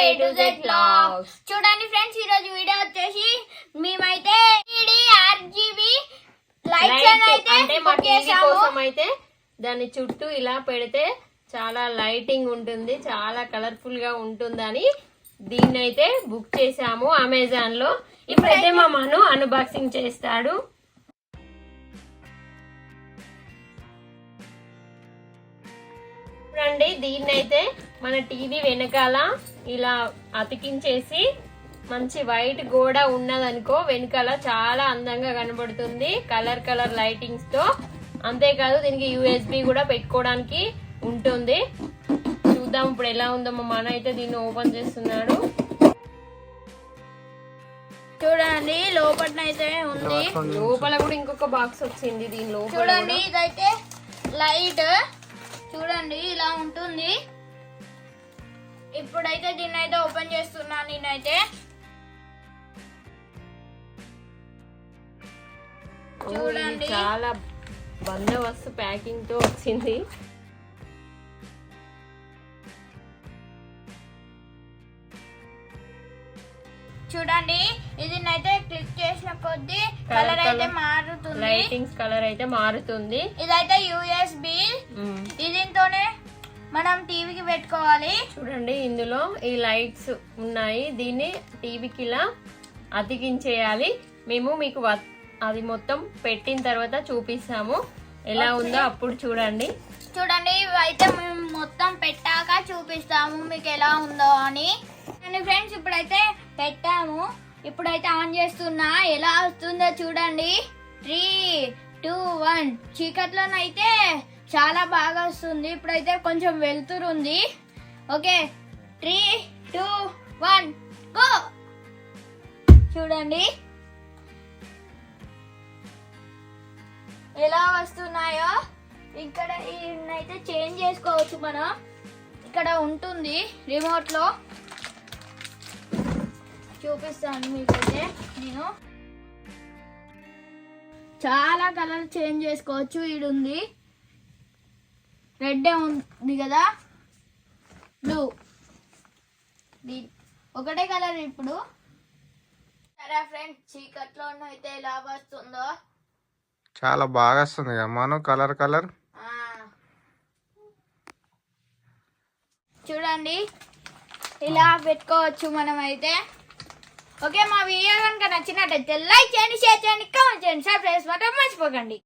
A to Z blogs చూడండి friends ఈ రోజు వీడియో వచ్చేసి మేమైతే ఆర్జీబీ లైట్స్ అయితే అంటే మా టీవీ కోసం అయితే దాని చుట్టూ ఇలా పెడితే చాలా లైటింగ్ ఉంటుంది చాలా కలర్ఫుల్గా ఉంటుందని దీన్ని అయితే బుక్ చేసాము అమెజాన్లో ఇప్పుడైతే మా మను అన్బాక్సింగ్ చేస్తాడు. చూడండి దీన్ని అయితే మన టీవీ వెనకాల ఇలా అతికించేసి మంచి వైట్ గోడ ఉన్నదనుకో వెనకాల చాలా అందంగా కనబడుతుంది కలర్ కలర్ లైటింగ్స్తో. అంతేకాదు దీనికి యూఎస్బి కూడా పెట్టుకోవడానికి ఉంటుంది. చూద్దాం ఇప్పుడు ఎలా ఉందో మా మన అయితే దీన్ని ఓపెన్ చేస్తున్నాడు. చూడండి లోపల అయితే ఉంది. లోపల కూడా ఇంకొక బాక్స్ వచ్చింది దీని లోపల చూడండి. ఇదైతే లైట్. చూడండి ఇలా ఉంటుంది. ఇప్పుడైతే దీన్ని అయితే ఓపెన్ చేస్తున్నాను నేనైతే చూడండి. చాలా బందోబస్తు ప్యాకింగ్తో వచ్చింది చూడండి ఇది అయితే క్లిక్ చేసిన కొద్దీ కలర్ అయితే. మారుతుంది లైటింగ్స్ కలర్ అయితే మారుతుంది ఇదైతే యూఎస్బి మనం టీవీకి పెట్టుకోవాలి. చూడండి ఇందులో ఈ లైట్స్ ఉన్నాయి. దీన్ని టీవీకి ఇలా అతికించేయాలి. మేము మీకు అది మొత్తం పెట్టిన తర్వాత చూపిస్తాము. ఎలా ఉందో అప్పుడు చూడండి. చూడండి ఇవైతే మేము మొత్తం పెట్టాక చూపిస్తాము మీకు ఎలా ఉందో అని. ఫ్రెండ్స్ ఇప్పుడైతే పెట్టాము. ఇప్పుడైతే ఆన్ చేస్తున్నా. ఎలా వస్తుందో చూడండి. Three two one. చీకట్లోనైతే చాలా బాగా వస్తుంది. ఇప్పుడైతే కొంచెం వెళ్తురు ఉంది. Okay. Three two one go చూడండి. ఎలా వస్తున్నాయో ఇక్కడ అయితే చేంజ్ చేసుకోవచ్చు మనం. ఇక్కడ ఉంటుంది రిమోట్లో చూపిస్తాను మీకైతే నేను. చాలా కలర్ చేంజ్ చేసుకోవచ్చు. ఈడుంది. ఉంది రెడ్ ఉంది కదా? బ్లూ. ఒకటే కలర్ ఇప్పుడు. సరే ఫ్రెండ్స్ చీకట్లో అయితే ఎలా వస్తుందో? చాలా బాగా వస్తుంది కదా మనం కలర్ కలర్. చూడండి. ఇలా పెట్టుకోవచ్చు మనం అయితే ఓకే మా వీడియో కనుక నచ్చినట్టయితే లైక్ చేయండి షేర్ చేయండి కామెంట్ చేయండి సబ్స్క్రైబ్ మాత్రం మర్చిపోకండి.